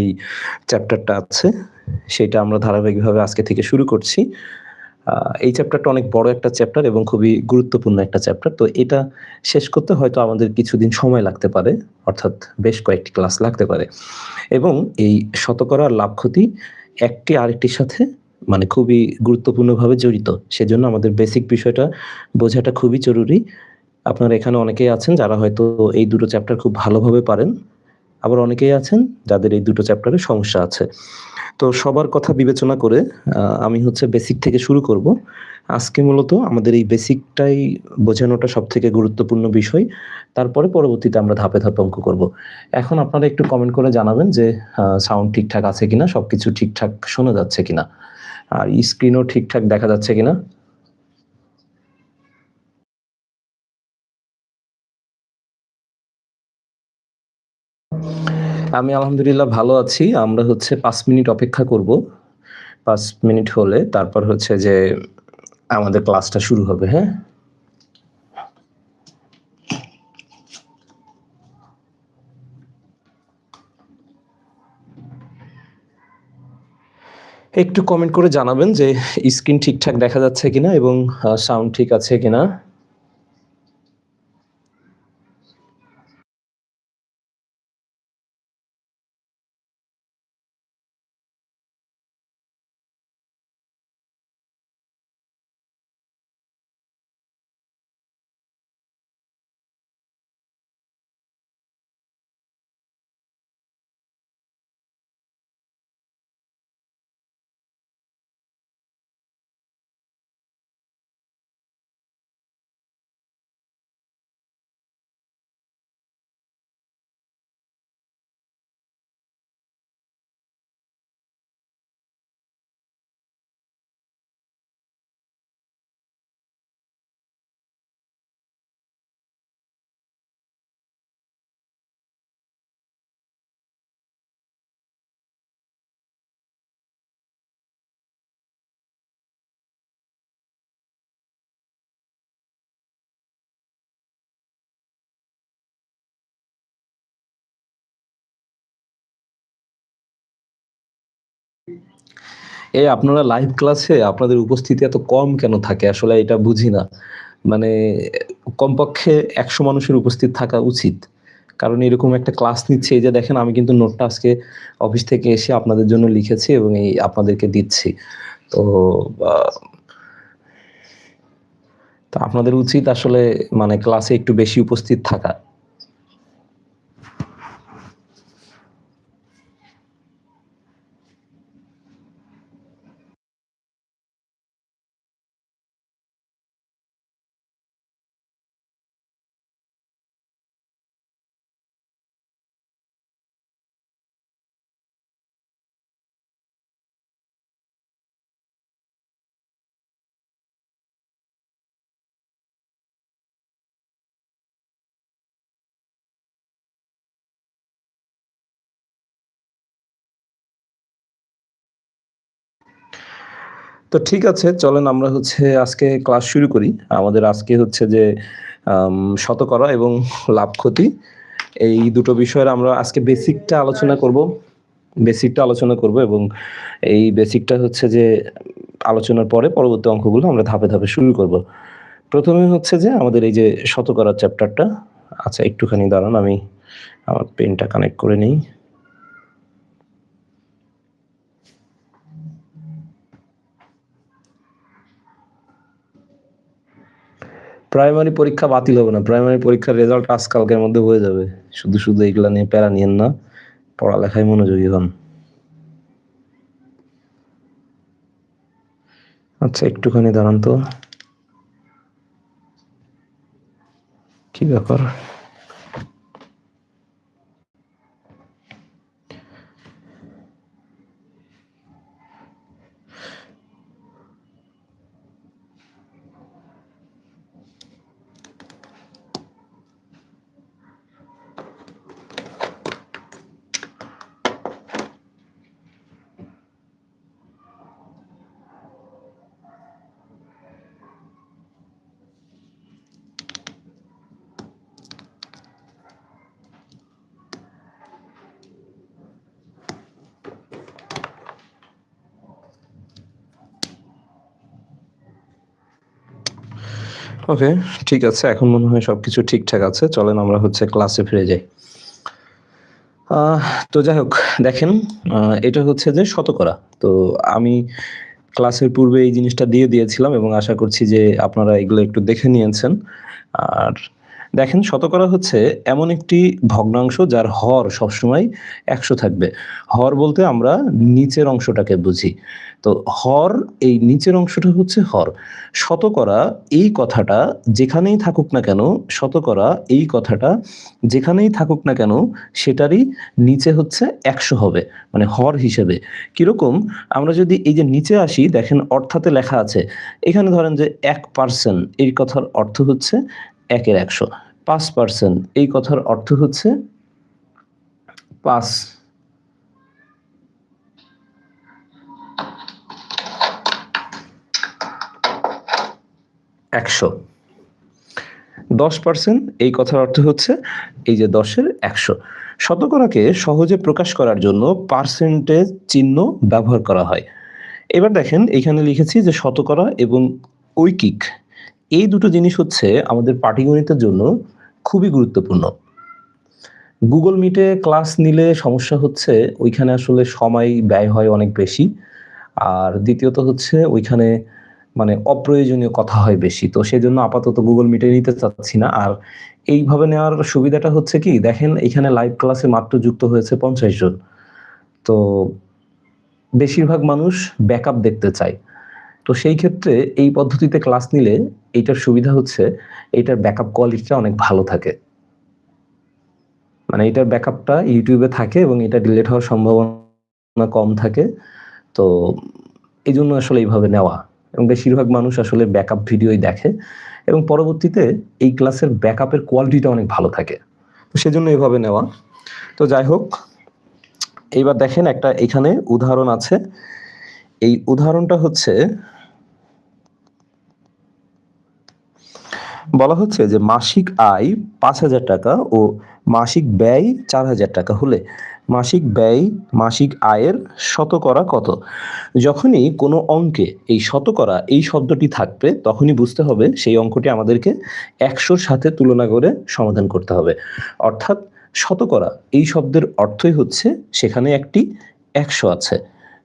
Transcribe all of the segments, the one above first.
এই চ্যাপ্টারটা আছে, সেটা আমরা ধারাবাহিকভাবে আজকে থেকে শুরু করছি। এই চ্যাপ্টারটা অনেক বড় একটা চ্যাপ্টার এবং খুবই গুরুত্বপূর্ণ একটা চ্যাপ্টার তো এটা শেষ করতে হয়তো আমাদের কিছুদিন সময় লাগতে পারে, অর্থাৎ বেশ কয়েকটি ক্লাস লাগতে পারে। এবং এই শতকরা লাভ ক্ষতি একটি আরেকটির সাথে মানে খুবই গুরুত্বপূর্ণভাবে জড়িত। সেজন্য আমাদের বেসিক বিষয়টা বোঝাটা খুবই জরুরি। আপনারা এখানে অনেকেই আছেন যারা হয়তো এই দুটো চ্যাপ্টার খুব ভালোভাবে পারেন। আবার অনেকেই আছেন যাদের এই দুটো চ্যাপ্টারে সমস্যা আছে। তো সবার কথা বিবেচনা করে আমি হচ্ছে বেসিক থেকে শুরু করব। আজকে মূলত আমাদের এই বেসিকটাই বোঝানোটা সব থেকে গুরুত্বপূর্ণ বিষয়। তারপরে পরবর্তীতে আমরা ধাপে ধাপে অঙ্ক করব। এখন আপনারা একটু কমেন্ট করে জানাবেন যে সাউন্ড ঠিকঠাক আছে কিনা, সবকিছু ঠিকঠাক শোনা যাচ্ছে কিনা। আর স্ক্রিনও ঠিকঠাক দেখা যাচ্ছে কিনা। আমি আলহামদুলিল্লাহ ভালো আছি। আমরা হচ্ছে পাঁচ মিনিট অপেক্ষা করব। পাঁচ মিনিট হলে তারপর হচ্ছে যে আমাদের ক্লাসটা শুরু হবে হ্যাঁ? একটু কমেন্ট করে জানাবেন যে স্ক্রিন ঠিকঠাক দেখা যাচ্ছে কিনা এবং সাউন্ড ঠিক আছে কিনা। এই আপনারা লাইভ ক্লাসে আপনাদের উপস্থিতি এত কম কেন থাকে? আসলে এটা বুঝি না। মানে কমপক্ষে একশো মানুষের উপস্থিত থাকা উচিত। কারণ এরকম একটা ক্লাস নিচ্ছে, এই যে দেখেন আমি কিন্তু নোটটা আজকে অফিস থেকে এসে আপনাদের জন্য লিখেছি এবং এই আপনাদেরকে দিচ্ছি। তো তো আপনাদের উচিত আসলে মানে ক্লাসে একটু বেশি উপস্থিত থাকা। তো ঠিক আছে, চলেন আমরা হচ্ছে আজকে ক্লাস শুরু করি। আমাদের আজকে হচ্ছে যে শতকরা এবং লাভ ক্ষতি। এই দুটো বিষয়ের আমরা আজকে বেসিকটা আলোচনা করব। বেসিকটা আলোচনা করব এবং এই বেসিকটা হচ্ছে যে, আলোচনার পরে পরবর্তী অঙ্কগুলো আমরা ধাপে ধাপে শুরু করব। প্রথমে হচ্ছে যে, আমাদের এই যে শতকরা চ্যাপ্টারটা আচ্ছা একটুখানি দাঁড়ান, আমি আমার পেনটা কানেক্ট করে নিই। প্রাইমারি পরীক্ষা বাতিল হবে না। প্রাইমারি পরীক্ষার রেজাল্ট আজকালকের মধ্যে হয়ে যাবে। শুধু শুধু এগুলা নিয়ে প্যারা নিয়েন না, পড়ালেখায় মনোযোগী হন। আচ্ছা একটুখানি দাঁড়ান তো। কি ব্যাপার? ওকে ঠিক আছে, এখন মনে হয় সবকিছু ঠিকঠাক আছে। চলেন আমরা হচ্ছে ক্লাসে ফিরে যাই। তো যাই হোক, দেখেন এটা হচ্ছে যে শতকরা। তো আমি ক্লাসের পূর্বে এই জিনিসটা দিয়ে দিয়েছিলাম এবং আশা করছি যে আপনারা এগুলো একটু দেখে নিয়েছেন। আর দেখেন শতকরা হচ্ছে এমন একটি ভগ্নাংশ যার হর সবসময় একশো থাকবে। হর বলতে আমরা নিচের অংশটাকে বুঝি। তো হর, এই নিচের অংশটা হচ্ছে হর। শতকরা এই কথাটা যেখানেই থাকুক না কেন, শতকরা এই কথাটা যেখানেই থাকুক না কেন, সেটারই নিচে হচ্ছে একশো হবে মানে হর হিসেবে। কীরকম? আমরা যদি এই যে নিচে আসি, দেখেন অর্থাতে লেখা আছে, এখানে ধরেন যে এক পার্সেন্ট এই কথার অর্থ হচ্ছে একের একশো। পাঁচ পার্সেন্ট। এই কথার অর্থ হচ্ছে পাঁচ একশো। দশ পার্সেন্ট, এই কথার অর্থ হচ্ছে এই যে দশের একশো। শতকরাকে সহজে প্রকাশ করার জন্য পার্সেন্টেজ চিহ্ন ব্যবহার করা হয়। এবার দেখেন, এখানে লিখেছি যে শতকরা এবং ঐকিক। এই দুটো জিনিস হচ্ছে আমাদের পাটিগণিতের জন্য খুবই গুরুত্বপূর্ণ। গুগল মিটে ক্লাস নিলে সমস্যা হচ্ছে ওইখানে আসলে সময় ব্যয় হয় অনেক বেশি। আর দ্বিতীয়ত হচ্ছে ওইখানে মানে অপ্রয়োজনীয় কথা হয় বেশি। তো সেজন্য আপাতত গুগল মিটে নিতে চাচ্ছি না। আর এইভাবে নেওয়ার সুবিধাটা হচ্ছে কি, দেখেন এখানে লাইভ ক্লাসে মাত্র যুক্ত হয়েছে পঞ্চাশ জন। তো বেশিরভাগ মানুষ ব্যাকআপ দেখতে চায়। তো সেই ক্ষেত্রে এই পদ্ধতিতে ক্লাস নিলে এইটার সুবিধা হচ্ছে এইটার ব্যাকআপ কোয়ালিটিটা অনেক ভালো থাকে। মানে এটার ব্যাকআপটা ইউটিউবে থাকে এবং এটা ডিলেট হওয়ার সম্ভাবনা কম থাকে। তো এই জন্য আসলে এইভাবে নেওয়া। এবং বেশিরভাগ মানুষ আসলে ব্যাকআপ ভিডিওই দেখে। এবং পরবর্তীতে এই ক্লাসের ব্যাকআপের কোয়ালিটিটা অনেক ভালো থাকে। তো সেজন্য এইভাবে নেওয়া। তো যাই হোক, এইবার দেখেন একটা এখানে উদাহরণ আছে। এই উদাহরণটা হচ্ছে বলা হচ্ছে যে মাসিক আয় পাঁচ হাজার টাকা ও মাসিক ব্যয় চার হাজার টাকা হলে মাসিক ব্যয়, মাসিক আয়ের শতকরা কত? যখনই কোনো অঙ্কে এই শতকরা এই শব্দটি থাকবে, তখনই বুঝতে হবে সেই অঙ্কটি আমাদেরকে একশোর সাথে তুলনা করে সমাধান করতে হবে। অর্থাৎ শতকরা এই শব্দের অর্থই হচ্ছে সেখানে একটি একশো আছে।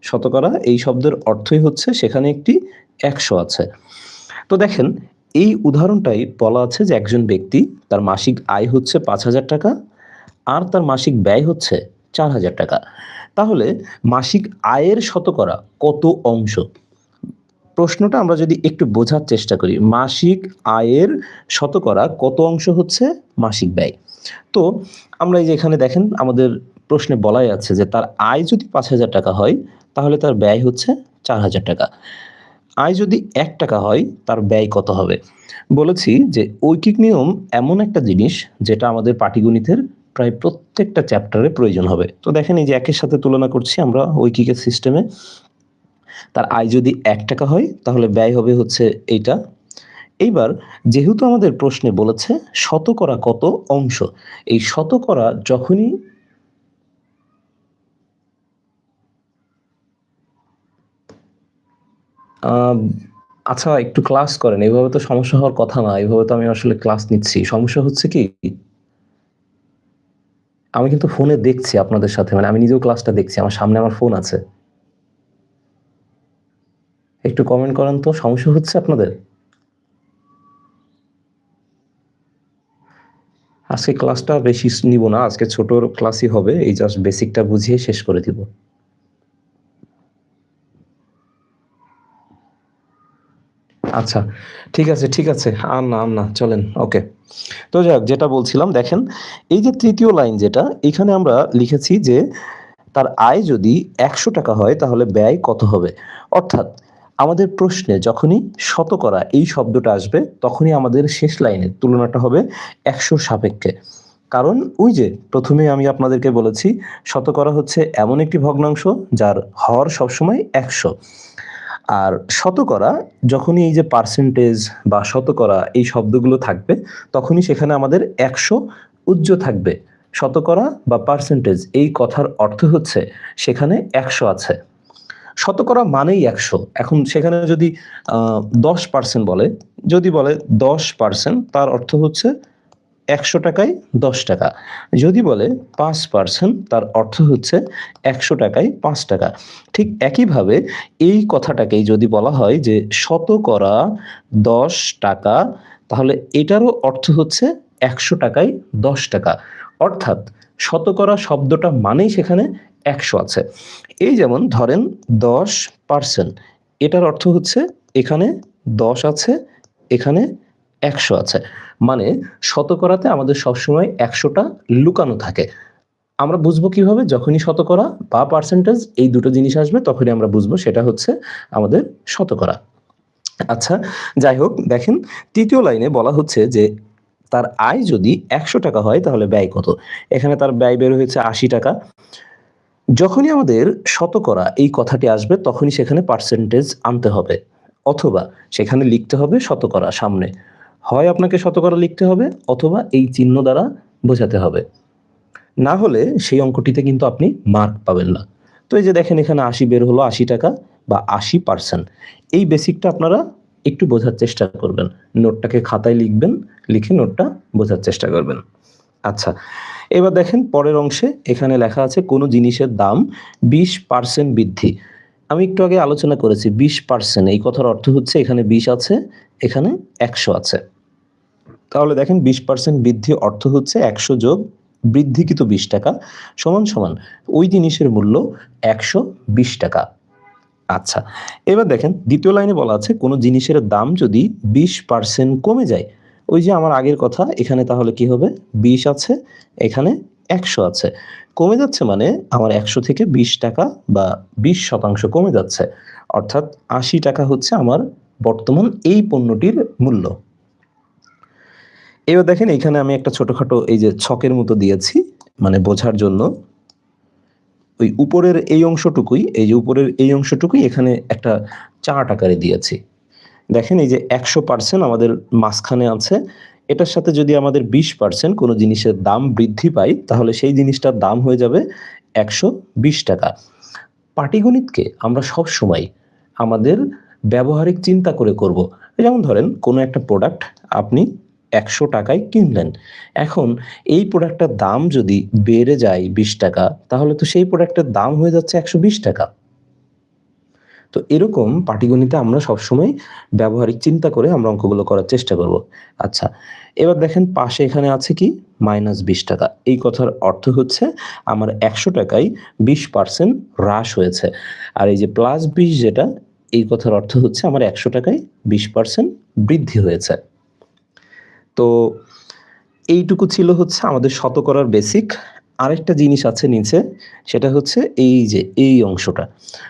শতকরা এই শব্দের অর্থই হচ্ছে সেখানে একটি একশো আছে। তো দেখেন এই উদাহরণটাই বলা আছে যে একজন ব্যক্তি তার মাসিক আয় হচ্ছে পাঁচ হাজার টাকা আর তার মাসিক ব্যয় হচ্ছে চার হাজার টাকা। তাহলে মাসিক আয়ের শতকরা কত অংশ? প্রশ্নটা আমরা যদি একটু বোঝার চেষ্টা করি, মাসিক আয়ের শতকরা কত অংশ হচ্ছে মাসিক ব্যয়? তো আমরা এই যে এখানে দেখেন, আমাদের প্রশ্নে বলাই আছে যে তার আয় যদি পাঁচ হাজার টাকা হয়, তাহলে তার ব্যয় হচ্ছে চার হাজার টাকা। আয় যদি এক টাকা হয়, তার ব্যয় কত হবে? বলেছি যে ঐকিক নিয়ম এমন একটা জিনিস যেটা আমাদের পাটিগণিতের প্রায় প্রত্যেকটা চ্যাপ্টারে প্রয়োজন হবে। তো দেখেন এই যে একের সাথে তুলনা করছি আমরা ঐকিকের সিস্টেমে তার আয় যদি এক টাকা হয়, তাহলে ব্যয় হবে হচ্ছে এইটা। এইবার যেহেতু আমাদের প্রশ্নে বলেছে শতকরা কত অংশ, এই শতকরা যখনই আচ্ছা একটু ক্লাস করেন। এইভাবে তো সমস্যা হওয়ার কথা না। এইভাবে তো আমি আসলে ক্লাস নিচ্ছি। সমস্যা হচ্ছে কি, আমি কিন্তু ফোনে দেখছি আপনাদের সাথে। মানে আমি নিজেও ক্লাসটা দেখছি। আমার সামনে আমার ফোন আছে। একটু কমেন্ট করেন তো, সমস্যা হচ্ছে আপনাদের? আজকে ক্লাসটা বেশি নিব না। আজকে ছোট ক্লাসই হবে। এই জাস্ট বেসিকটা বুঝিয়ে শেষ করে দিব। আচ্ছা ঠিক আছে ঠিক আছে। আর না আর না চলেন, ওকে। তো যাক যেটা বলছিলাম, দেখেন, এই যে তৃতীয় লাইন যেটা, এখানে আমরা লিখেছি যে, তার আয় যদি একশো টাকা হয়, তাহলে ব্যয় কত হবে? অর্থাৎ, আমাদের প্রশ্নে যখনই শতকরা এই শব্দটা আসবে, তখনই আমাদের শেষ লাইনের তুলনাটা হবে একশোর সাপেক্ষে। কারণ, ওই যে প্রথমে আমি আপনাদেরকে বলেছি, শতকরা হচ্ছে এমন একটি ভগ্নাংশ, যার হর সবসময় একশো। আর শতকরা, যখনই এই যে পার্সেন্টেজ বা শতকরা এই শব্দগুলো থাকবে, তখনই সেখানে আমাদের একশো উজ্জ থাকবে। শতকরা বা পার্সেন্টেজ এই কথার অর্থ হচ্ছে সেখানে একশো আছে। শতকরা মানেই একশো। এখন সেখানে যদি দশ পার্সেন্ট বলে, যদি বলে দশ পার্সেন্ট তার অর্থ হচ্ছে একশো টাকায় দশ টাকা। যদি বলে পাঁচ পার্সেন্ট, তার অর্থ হচ্ছে একশো টাকায় পাঁচ টাকা। ঠিক একইভাবে এই কথাটাকেই যদি বলা হয় যে শতকরা দশ টাকা, তাহলে এটারও অর্থ হচ্ছে একশো টাকায় দশ টাকা। অর্থাৎ শতকরা শব্দটা মানেই সেখানে একশো আছে। এই যেমন ধরেন দশ পার্সেন্ট, এটার অর্থ হচ্ছে এখানে দশ আছে, এখানে একশো আছে। মানে শতকরাতে আমাদের সবসময় একশোটা লুকানো থাকে। আমরা বুঝব কীভাবে? যখনই শতকরা বা পার্সেন্টেজ এই দুটো জিনিস আসবে, তখনই আমরা বুঝব সেটা হচ্ছে আমাদের শতকরা। আচ্ছা যাই হোক, দেখেন, তৃতীয় লাইনে বলা হচ্ছে যে তার আয় যদি একশো টাকা হয়, তাহলে ব্যয় কত? এখানে তার ব্যয় বের হয়েছে আশি টাকা। যখনই আমাদের শতকরা এই কথাটি আসবে, তখনই সেখানে পার্সেন্টেজ আনতে হবে। অথবা সেখানে লিখতে হবে শতকরা সামনে। হয় আপনাকে শতকরা লিখতে হবে অথবা এই চিহ্ন দ্বারা বোঝাতে হবে। না হলে সেই অঙ্কটিতে কিন্তু আপনি মার্ক পাবেন না। তো এই যে দেখেন এখানে আশি বের হলো আশি টাকা বা আশি পার্সেন্ট এই বেসিকটা আপনারা একটু বোঝার চেষ্টা করবেন। নোটটাকে খাতায় লিখবেন, লিখে নোটটা বোঝার চেষ্টা করবেন। আচ্ছা এবার দেখেন পরের অংশে এখানে লেখা আছে কোনো জিনিসের দাম বিশ পার্সেন্ট বৃদ্ধি। আমি একটু আগে আলোচনা করেছি বিশ পার্সেন্ট এই কথার অর্থ হচ্ছে এখানে বিশ আছে, এখানে একশো আছে। তাহলে দেখেন বিশ পার্সেন্ট বৃদ্ধি অর্থ হচ্ছে একশো যোগ বৃদ্ধিকৃত বিশ টাকা সমান সমান ওই জিনিসের মূল্য একশো বিশ টাকা। আচ্ছা এবার দেখেন দ্বিতীয় লাইনে বলা আছে কোনো জিনিসের দাম যদি বিশ পার্সেন্ট কমে যায়, ওই যে আমার আগের কথা, এখানে তাহলে কি হবে? বিশ আছে, এখানে একশো আছে। কমে যাচ্ছে মানে আমার একশো থেকে বিশ টাকা বা বিশ শতাংশ কমে যাচ্ছে। অর্থাৎ আশি টাকা হচ্ছে আমার বর্তমান এই পণ্যটির মূল্য। এবার দেখেন এখানে আমি একটা ছোটখাটো এই যে ছকের মতো দিয়েছি মানে বোঝার জন্য। ওই উপরের এই অংশটুকুই, এই যে উপরের এই অংশটুকুই এখানে একটা চার্ট আকারে দিয়েছি। দেখেন এই যে একশো পার্সেন্ট আমাদের মাঝখানে আছে এটার সাথে যদি আমাদের বিশ পার্সেন্ট কোনো জিনিসের দাম বৃদ্ধি পায়, তাহলে সেই জিনিসটার দাম হয়ে যাবে একশো বিশ টাকা। পাটিগণিতকে আমরা সব সময় আমাদের ব্যবহারিক চিন্তা করে করব। যেমন ধরেন, কোনো একটা প্রোডাক্ট আপনি একশো টাকায় কিনলেন। এখন এই প্রোডাক্টটার দাম যদি বেড়ে যায় বিশ টাকা, তাহলে তো সেই প্রোডাক্টের দাম হয়ে যাচ্ছে একশো বিশ টাকা। তো এরকম পাটিগণিতে আমরা সবসময় ব্যবহারিক চিন্তা করে আমরা অঙ্কগুলো করার চেষ্টা করব। আচ্ছা এবার দেখেন পাশে এখানে আছে কি? মাইনাস বিশ টাকা। এই কথার অর্থ হচ্ছে আমার একশো টাকায় বিশ পার্সেন্ট হ্রাস হয়েছে। আর এই যে প্লাস বিশ যেটা, এই কথার অর্থ হচ্ছে আমার একশো টাকায় বিশ পার্সেন্ট বৃদ্ধি হয়েছে। তো এইটুকু ছিল হচ্ছে আমাদের শতকরার বেসিক আরেকটা জিনিস আছে নিচে, সেটা হচ্ছে এই যে, এই অংশটা।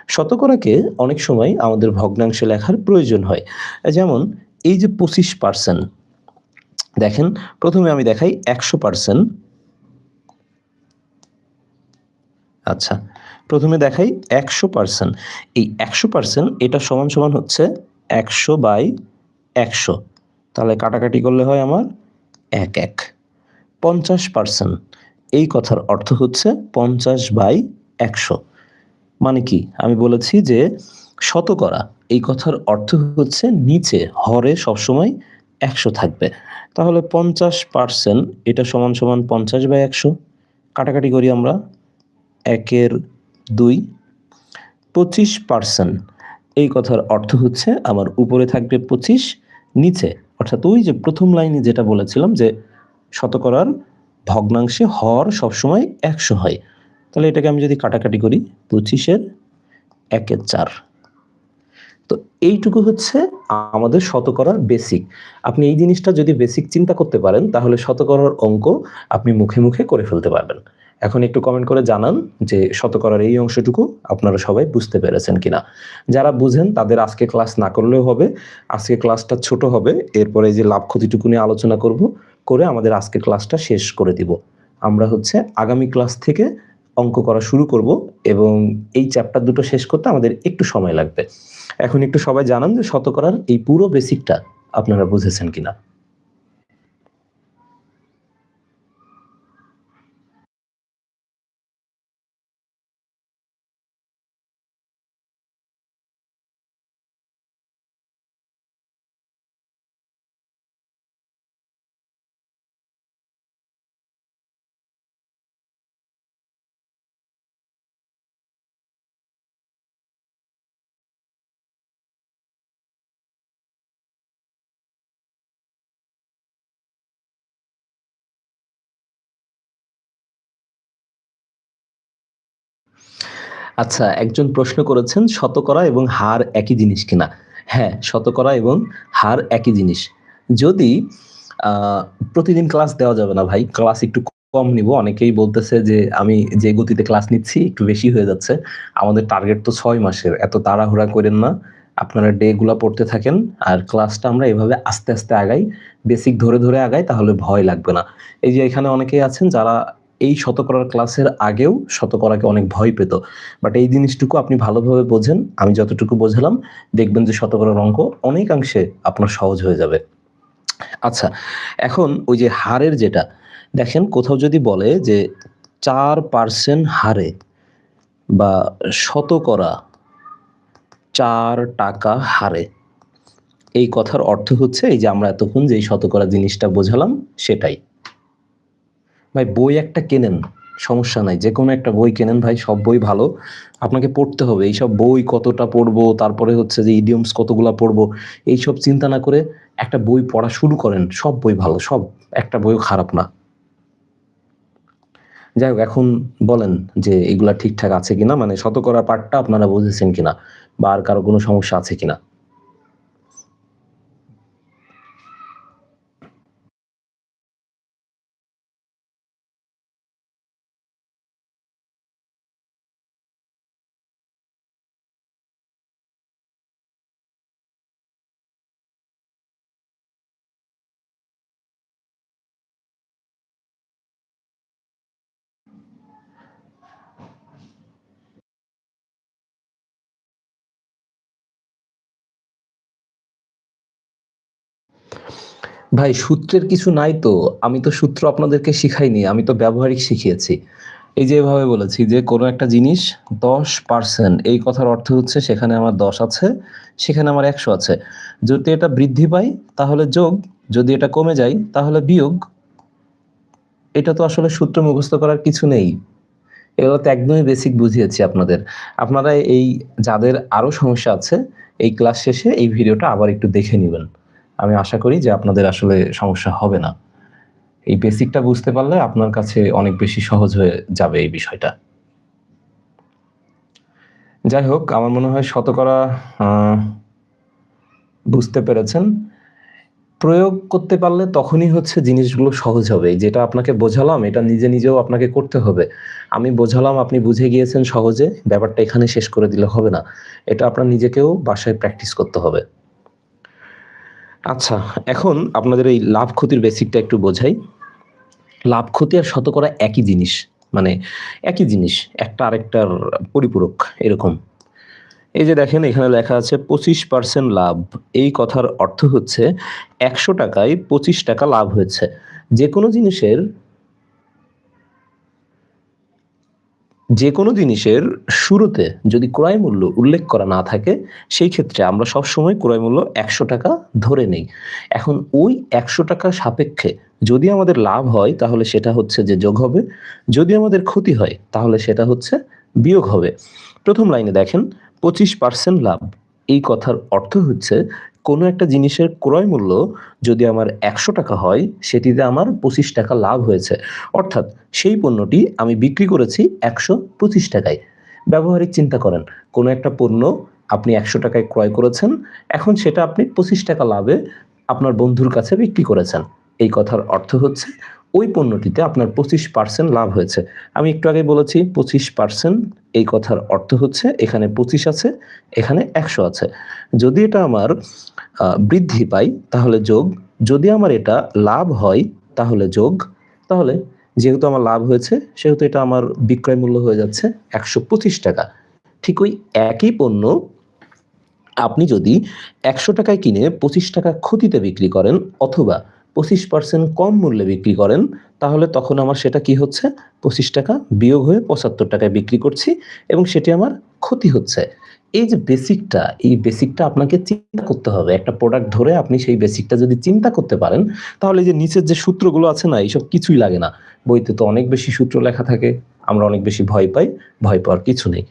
শতকরাকে অনেক সময় আমাদের ভগ্নাংশে লেখার প্রয়োজন হয়। যেমন, এই যে পঁচিশ পার্সেন্ট দেখেন, প্রথমে আমি দেখাই একশো পার্সেন্ট আচ্ছা প্রথমে দেখাই একশো পার্সেন্ট এই একশো পার্সেন্ট এটা সমান সমান হচ্ছে একশো বাই একশো। তাহলে কাটাকাটি করলে হয় আমার এক এক। পঞ্চাশ পার্সেন্ট এই কথার অর্থ হচ্ছে পঞ্চাশ বাই একশো। মানে কি? আমি বলেছি যে শতকরা, এই কথার অর্থ হচ্ছে নিচে, হরে সবসময় একশো থাকবে। তাহলে পঞ্চাশ পার্সেন্ট, এটা সমান সমান পঞ্চাশ বাই একশো। কাটাকাটি করি আমরা, একের দুই। পঁচিশ পার্সেন্ট, এই কথার অর্থ হচ্ছে আমার উপরে থাকবে পঁচিশ, নিচে। অর্থাৎ ওই যে প্রথম লাইনে যেটা বলেছিলাম যে শতকরার ভগ্নাংশে হর সবসময় একশো হয়। তাহলে এটাকে আমি যদি কাটাকাটি করি, পঁচিশের একের চার। তো এইটুকু হচ্ছে আমাদের শতকরার বেসিক আপনি এই জিনিসটা যদি বেসিক চিন্তা করতে পারেন, তাহলে শতকরার অঙ্ক আপনি মুখে মুখে করে ফেলতে পারবেন। এখন একটু কমেন্ট করে জানান যে শতকরার এই অংশটুকু আপনারা সবাই বুঝতে পেরেছেন কিনা। যারা বুঝেন, তাদের আজকে ক্লাস না করলেও হবে। আজকে ক্লাসটা ছোট হবে। এরপরে যে লাভ ক্ষতিটুকু নিয়ে আলোচনা করব। করে আমাদের আজকের ক্লাসটা শেষ করে দিব। আমরা হচ্ছে আগামী ক্লাস থেকে অঙ্ক করা শুরু করব এবং এই চ্যাপ্টার দুটো শেষ করতে আমাদের একটু সময় লাগবে। এখন একটু সবাই জানান যে শতকরার এই পুরো বেসিকটা আপনারা বুঝেছেন কিনা। আচ্ছা একজন প্রশ্ন করেছেন শতকরা এবং হার একই জিনিস কিনা? হ্যাঁ শতকরা এবং হার একই জিনিস। যদি প্রতিদিন ক্লাস দেওয়া যাবে না ভাই, ক্লাস একটু কম নিব, অনেকেই বলতেছে যে, আমি যে গতিতে ক্লাস নিচ্ছি, একটু বেশি হয়ে যাচ্ছে। আমাদের টার্গেট তো ছয় মাসের, এত তাড়াহুড়া করেন না। আপনারা ডে গুলা পড়তে থাকেন, আর ক্লাসটা আমরা এভাবে আস্তে আস্তে আগাই, বেসিক ধরে ধরে আগাই, তাহলে ভয় লাগবে না। এই যে এখানে অনেকেই আছেন যারা এই শতকরার ক্লাসের আগেও শতকরাকে অনেক ভয় পেত। বাট এই জিনিসটুকু আপনি ভালোভাবে বোঝেন, আমি যতটুকু বোঝালাম, দেখবেন যে শতকরার অঙ্ক অনেকাংশে আপনার সহজ হয়ে যাবে। আচ্ছা এখন ওই যে হারের যেটা, দেখেন কোথাও যদি বলে যে চার পার্সেন্ট হারে বা শতকরা চার টাকা হারে, এই কথার অর্থ হচ্ছে এই যে আমরা এতক্ষণ যে শতকরা জিনিসটা বোঝালাম সেটাই। ভাই, বই একটা কেনেন, সমস্যা নাই যে কোনো একটা বই কেনেন ভাই, সব বই ভালো। আপনাকে পড়তে হবে, এইসব বই কতটা পড়ব, তারপরে হচ্ছে যে ইডিয়মস কতগুলা পড়ব, এইসব চিন্তা না করে একটা বই পড়া শুরু করেন, সব বই ভালো, সব একটা বইও খারাপ না। যাই হোক, এখন বলেন যে এগুলা ঠিকঠাক আছে কিনা মানে শতকরা পাঠটা আপনারা বুঝেছেন কিনা, বা আর কারও কোনো সমস্যা আছে কিনা। ভাই, সূত্রের কিছু নাই তো। আমি তো সূত্র আপনাদেরকে শিখাইনি, আমি তো ব্যবহারিক শিখিয়েছি। এই যে এভাবে বলেছি যে, কোনো একটা জিনিস দশ পার্সেন্ট এই কথার অর্থ হচ্ছে সেখানে আমার দশ আছে, সেখানে আমার একশো আছে। যদি এটা বৃদ্ধি পায় তাহলে যোগ, যদি এটা কমে যায়, তাহলে বিয়োগ। এটা তো আসলে সূত্র মুখস্থ করার কিছু নেই। এগুলো তো একদমই বেসিক বুঝিয়েছি আপনাদের। আপনারা এই, যাদের আরও সমস্যা আছে, এই ক্লাস শেষে এই ভিডিওটা আবার একটু দেখে নেবেন। আমি আশা করি যে আপনাদের আসলে সমস্যা হবে না। এই বেসিকটা বুঝতে পারলে আপনার কাছে অনেক বেশি সহজ হয়ে যাবে এই বিষয়টা। যাই হোক, আমার মনে হয় শতকরা বুঝতে পেরেছেন। প্রয়োগ করতে পারলে তখনই হচ্ছে জিনিসগুলো সহজ হবে। যেটা আপনাকে বোঝালাম, এটা নিজে নিজেও আপনাকে করতে হবে। আমি বোঝালাম, আপনি বুঝে গিয়েছেন সহজে, ব্যাপারটা এখানে শেষ করে দিলে হবে না। এটা আপনার নিজেকেও বাসায় প্র্যাকটিস করতে হবে। আচ্ছা এখন আপনাদের এই লাভ ক্ষতির বেসিকটা একটু বোঝাই। লাভ ক্ষতি আর শতকরা একই জিনিস মানে একই জিনিস, একটা আরেকটার পরিপূরক, এরকম। এই যে দেখেন, এখানে লেখা আছে পঁচিশ পার্সেন্ট লাভ। এই কথার অর্থ হচ্ছে একশো টাকায় পঁচিশ টাকা লাভ হয়েছে। যে কোনো জিনিসের যে কোনো জিনিসের শুরুতে যদি ক্রয় মূল্য উল্লেখ করা না থাকে, সেই ক্ষেত্রে আমরা সব সময় ক্রয় মূল্য একশো টাকা ধরে নেই। এখন ওই একশো টাকা সাপেক্ষে যদি আমাদের লাভ হয়, তাহলে সেটা হচ্ছে যে যোগ হবে। যদি আমাদের ক্ষতি হয়, তাহলে সেটা হচ্ছে বিয়োগ হবে। প্রথম লাইনে দেখেন, পঁচিশ পার্সেন্ট লাভ। এই কথার অর্থ হচ্ছে কোনো একটা জিনিসের ক্রয় মূল্য যদি আমার একশো টাকা হয়, সেটিতে আমার পঁচিশ টাকা লাভ হয়েছে। অর্থাৎ সেই পণ্যটি আমি বিক্রি করেছি একশো পঁচিশ টাকায়। ব্যবহারিক চিন্তা করেন, কোনো একটা পণ্য আপনি একশো টাকায় ক্রয় করেছেন, এখন সেটা আপনি পঁচিশ টাকা লাভে আপনার বন্ধুর কাছে বিক্রি করেছেন। এই কথার অর্থ হচ্ছে, ওই পণ্যটিতে আপনার পঁচিশ পার্সেন্ট লাভ হয়েছে। আমি একটু আগে বলেছি, পঁচিশ পার্সেন্ট, এই কথার অর্থ হচ্ছে, এখানে পঁচিশ আছে, এখানে একশো আছে। যদি এটা আমার বৃদ্ধি পাই, তাহলে যোগ। যদি আমার এটা লাভ হয়, তাহলে যোগ। তাহলে যেহেতু আমার লাভ হয়েছে, সেহেতু এটা আমার বিক্রয় মূল্য হয়ে যাচ্ছে একশো পঁচিশ টাকা। ঠিক ওই একই পণ্য আপনি যদি একশো টাকায় কিনে পঁচিশ টাকা ক্ষতিতে বিক্রি করেন অথবা পঁচিশ পার্সেন্ট কম মূল্যে বিক্রি করেন, তাহলে তখন আমার সেটা কি হচ্ছে? পঁচিশ টাকা বিয়োগ হয়ে পঁচাত্তর টাকায় বিক্রি করছি এবং সেটি আমার ক্ষতি হচ্ছে। এই যে বেসিকটা এই বেসিকটা আপনাকে চিন্তা করতে হবে। একটা প্রোডাক্ট ধরে আপনি সেই বেসিকটা যদি চিন্তা করতে পারেন, তাহলে যে নিচের যে সূত্রগুলো আছে না, এইসব কিছুই লাগে না। বইতে তো অনেক বেশি সূত্র লেখা থাকে, আমরা অনেক বেশি ভয় পাই, ভয় পাওয়ার কিছু নেই।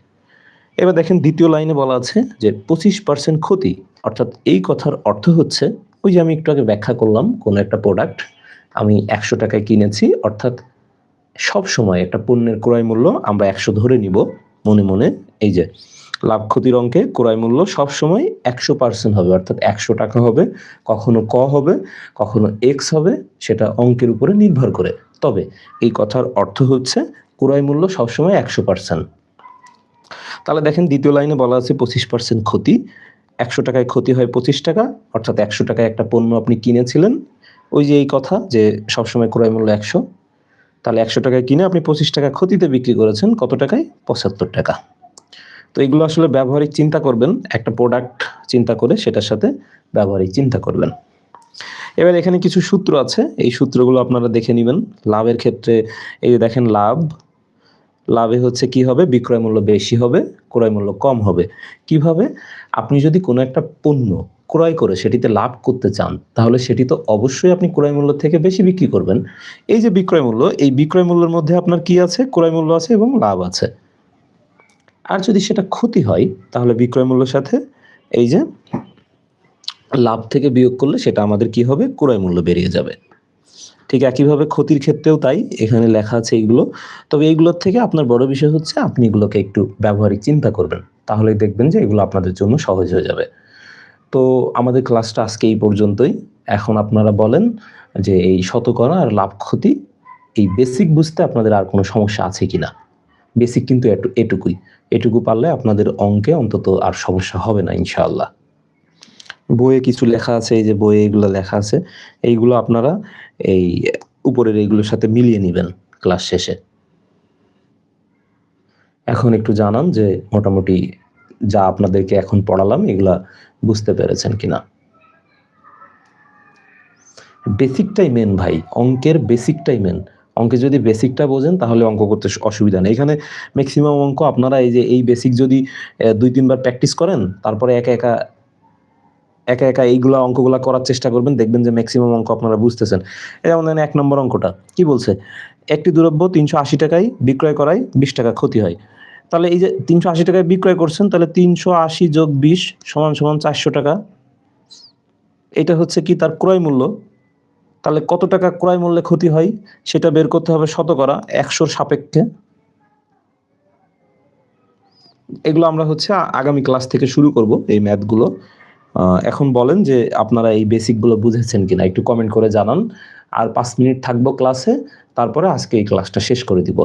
এবার দেখেন দ্বিতীয় লাইনে বলা আছে যে পঁচিশ পার্সেন্ট ক্ষতি, অর্থাৎ এই কথার অর্থ হচ্ছে, ওই যে আমি একটু আগে ব্যাখ্যা করলাম, কোনো একটা প্রোডাক্ট আমি একশো টাকায় কিনেছি, অর্থাৎ সব সময় একটা পণ্যের ক্রয় মূল্য আমরা একশো ধরে নিব, মনে মনে এই যে, লাভ ক্ষতির অঙ্কে ক্রয় মূল্য সবসময় একশো পার্সেন্ট হবে, অর্থাৎ একশো টাকা হবে, কখনো ক হবে, কখনো এক্স হবে, সেটা অঙ্কের উপরে নির্ভর করে। তবে এই কথার অর্থ হচ্ছে ক্রয় মূল্য সবসময় একশো পার্সেন্ট। তাহলে দেখেন দ্বিতীয় লাইনে বলা আছে পঁচিশ পার্সেন্ট ক্ষতি। একশো টাকায় ক্ষতি হয় পঁচিশ টাকা, অর্থাৎ একশো টাকায় একটা পণ্য আপনি কিনেছিলেন। ওই যে এই কথা যে সবসময় ক্রয় মূল্য একশো। তাহলে একশো টাকায় কিনে আপনি পঁচিশ টাকা ক্ষতিতে বিক্রি করেছেন, কত টাকায়? পঁচাত্তর টাকা। তো এগুলো আসলে ব্যবহারিক চিন্তা করবেন, একটা প্রোডাক্ট চিন্তা করে সেটার সাথে ব্যবহারিক চিন্তা করবেন। এবার এখানে কিছু সূত্র আছে, এই সূত্রগুলো আপনারা দেখে নেবেন। লাভের ক্ষেত্রে এই দেখেন লাভ, লাভে হচ্ছে কি হবে? বিক্রয় মূল্য বেশি হবে, ক্রয় মূল্য কম হবে। কীভাবে? আপনি যদি কোনো একটা পণ্য ক্রয় করে সেটিতে লাভ করতে চান, তাহলে সেটি তো অবশ্যই আপনি ক্রয় মূল্য থেকে বেশি বিক্রি করবেন। এই যে বিক্রয় মূল্য, এই বিক্রয় মূল্যের মধ্যে আপনার কি আছে? ক্রয় মূল্য আছে এবং লাভ আছে। আর যদি সেটা ক্ষতি হয়, তাহলে বিক্রয় মূল্যের সাথে এই যে লাভ থেকে বিয়োগ করলে সেটা আমাদের কি হবে? ক্রয় মূল্য বেরিয়ে যাবে। ঠিক একইভাবে ক্ষতির ক্ষেত্রেও তাই, এখানে লেখা আছে এইগুলো। তবে এইগুলোর থেকে আপনার বড় বিষয় হচ্ছে, আপনি এগুলোকে একটু ব্যবহারিক চিন্তা করবেন। তাহলেই দেখবেন যে এগুলো আপনাদের জন্য সহজ হয়ে যাবে। তো আমাদের ক্লাসটা আজকে এই পর্যন্তই। এখন আপনারা বলেন যে এই শতকরা আর লাভ ক্ষতি, এই বেসিক বুঝতে আপনাদের আর কোনো সমস্যা আছে কি না বেসিক কিন্তু এটু- এটুকুই। এটুকু পারলে আপনাদের অঙ্কে অন্তত আর সমস্যা হবে না, ইনশাআল্লাহ। বইয়ে কিছু লেখা আছে, এই যে বইয়ে এগুলো লেখা আছে, এইগুলো আপনারা এই উপরের এইগুলোর সাথে মিলিয়ে নেবেন ক্লাস শেষে। এখন একটু জানান যে মোটামুটি যা আপনাদেরকে এখন পড়ালাম, এগুলা বুঝতে পেরেছেন কিনা। বেসিকটাই মেন ভাই, অঙ্কের বেসিকটাই মেন অঙ্কে যদি বেসিকটা বোঝেন, তাহলে অঙ্ক করতে অসুবিধা নেই। এখানে ম্যাক্সিমাম অঙ্ক আপনারা এই যে, এই বেসিক যদি দুই, তিনবার প্র্যাকটিস করেন, তারপরে একা একা একা একা এইগুলা অঙ্কগুলো করার চেষ্টা করবেন, দেখবেন যে ম্যাক্সিমাম অঙ্ক আপনারা বুঝতেছেন। যেমন ধরেন এক নম্বর অঙ্কটা, কি বলছে? একটি দ্রব্য তিনশো আশি টাকায় বিক্রয় করায় বিশ টাকা ক্ষতি হয়। তাহলে এই যে, তিনশো আশি টাকায় বিক্রয় করছেন, তাহলে তিনশো আশি যোগ বিশ সমান সমান চারশো টাকা। এটা হচ্ছে কি? তার ক্রয় মূল্য। তাহলে কত টাকা ক্রয় মূল্যে ক্ষতি হয়? সেটা বের করতে হবে শতকরা একশোর সাপেক্ষে। এগুলো আমরা হচ্ছে আগামী ক্লাস থেকে শুরু করব এই ম্যাথগুলো। এখন বলেন যে আপনারা এই বেসিকগুলো বুঝেছেন কিনা, একটু কমেন্ট করে জানান। আর পাঁচ মিনিট থাকব ক্লাসে, তারপরে আজকে এই ক্লাসটা শেষ করে দিব।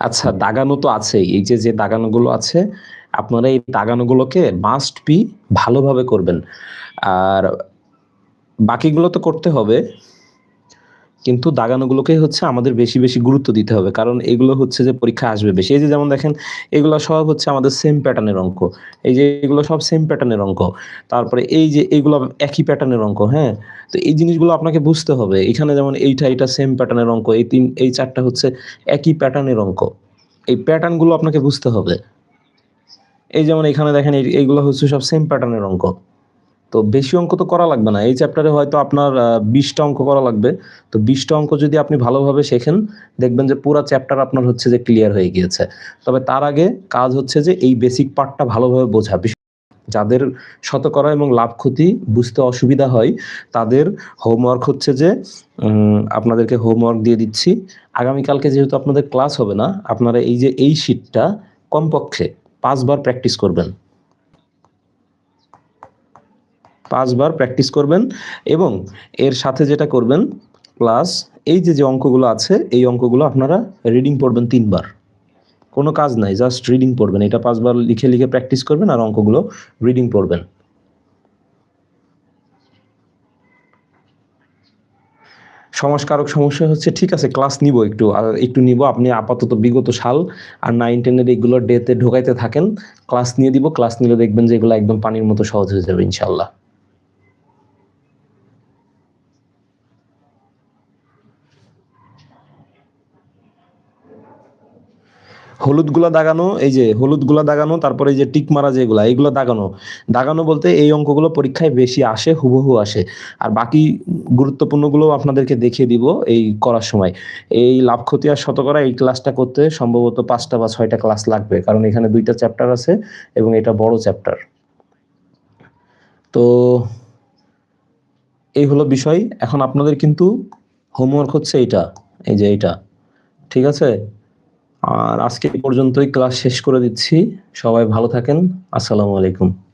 আচ্ছা দাগানো তো আছেই। এই যে যে দাগানোগুলো আছে, আপনারা এই দাগানোগুলোকে মাস্ট বি ভালোভাবে করবেন। আর বাকিগুলো তো করতে হবে। কিন্তু দাগানোগুলোকে হচ্ছে আমাদের বেশি বেশি গুরুত্ব দিতে হবে। কারণ এগুলো হচ্ছে যে পরীক্ষা আসবে বেশি। এই যে যেমন দেখেন, এগুলো সব হচ্ছে আমাদের সেম প্যাটার্নের অঙ্ক। এই যে এগুলো সব সেম প্যাটার্নের অঙ্ক। তারপরে এই যে এগুলো একই প্যাটার্নের অঙ্ক হ্যাঁ? তো এই জিনিসগুলো আপনাকে বুঝতে হবে। এখানে যেমন এইটা এইটা সেম প্যাটার্নের অঙ্ক, এই তিন, এই চারটা হচ্ছে একই প্যাটার্নের অঙ্ক। এই প্যাটার্নগুলো আপনাকে বুঝতে হবে। এই যেমন এখানে দেখেন, এই- এইগুলো হচ্ছে সব সেম প্যাটার্নের অঙ্ক। তো বেশি অঙ্ক তো করা লাগবে না। এই চ্যাপ্টারে হয়তো আপনার বিশটা অঙ্ক করা লাগবে। তো বিশটা অঙ্ক যদি আপনি ভালোভাবে শেখেন, দেখবেন যে পুরো চ্যাপ্টার আপনার হচ্ছে যে ক্লিয়ার হয়ে গিয়েছে। তবে তার আগে কাজ হচ্ছে যে এই বেসিক পার্টটা ভালোভাবে বোঝা। যাদের শতকরা এবং লাভ ক্ষতি বুঝতে অসুবিধা হয়, তাদের হোমওয়ার্ক হচ্ছে যে আপনাদেরকে হোমওয়ার্ক দিয়ে দিচ্ছি। আগামীকালকে যেহেতু আপনাদের ক্লাস হবে না, আপনারা এই যে এই শীটটা কমপক্ষে পাঁচবার প্র্যাকটিস করবেন। পাঁচবার প্র্যাকটিস করবেন এবং এর সাথে যেটা করবেন প্লাস এই যে যে অঙ্কগুলো আছে, এই অঙ্কগুলো আপনারা রিডিং পড়বেন তিনবার। কোনো কাজ নাই জাস্ট রিডিং পড়বেন। এটা পাঁচবার লিখে লিখে প্র্যাকটিস করবেন আর অঙ্কগুলো রিডিং পড়বেন। সমাজকারক সমস্যা হচ্ছে, ঠিক আছে ক্লাস নিব একটু একটু নিব, আপনি আপাতত বিগত সাল আর নাইন টেনের এগুলো ডেতে ঢোকাইতে থাকেন ক্লাস নিয়ে দিব ক্লাস নিলে দেখবেন যে এগুলো একদম পানির মতো সহজ হয়ে যাবে ইনশাল্লাহ হলুদগুলা দাগানো, এই যে হলুদগুলা দাগানো, তারপরে এই যে টিক মারা যেগুলা এইগুলো দাগানো। দাগানো বলতে এই অঙ্কগুলো পরীক্ষায় বেশি আসে, হুবহু আসে। আর বাকি গুরুত্বপূর্ণগুলো আপনাদেরকে দেখিয়ে দিব এই করার সময়। এই লাভ, ক্ষতি আর শতকরা এই ক্লাসটা করতে সম্ভবত পাঁচটা বা ছয়টা ক্লাস লাগবে, কারণ এখানে দুইটা চ্যাপ্টার আছে এবং এটা বড় চ্যাপ্টার তো এই হলো বিষয়। এখন আপনাদের কিন্তু হোমওয়ার্ক হচ্ছে এইটা, এই যে এইটা। ঠিক আছে? আর আজকে পর্যন্তই ক্লাস শেষ করে দিচ্ছি। সবাই ভালো থাকেন। আসসালামু আলাইকুম।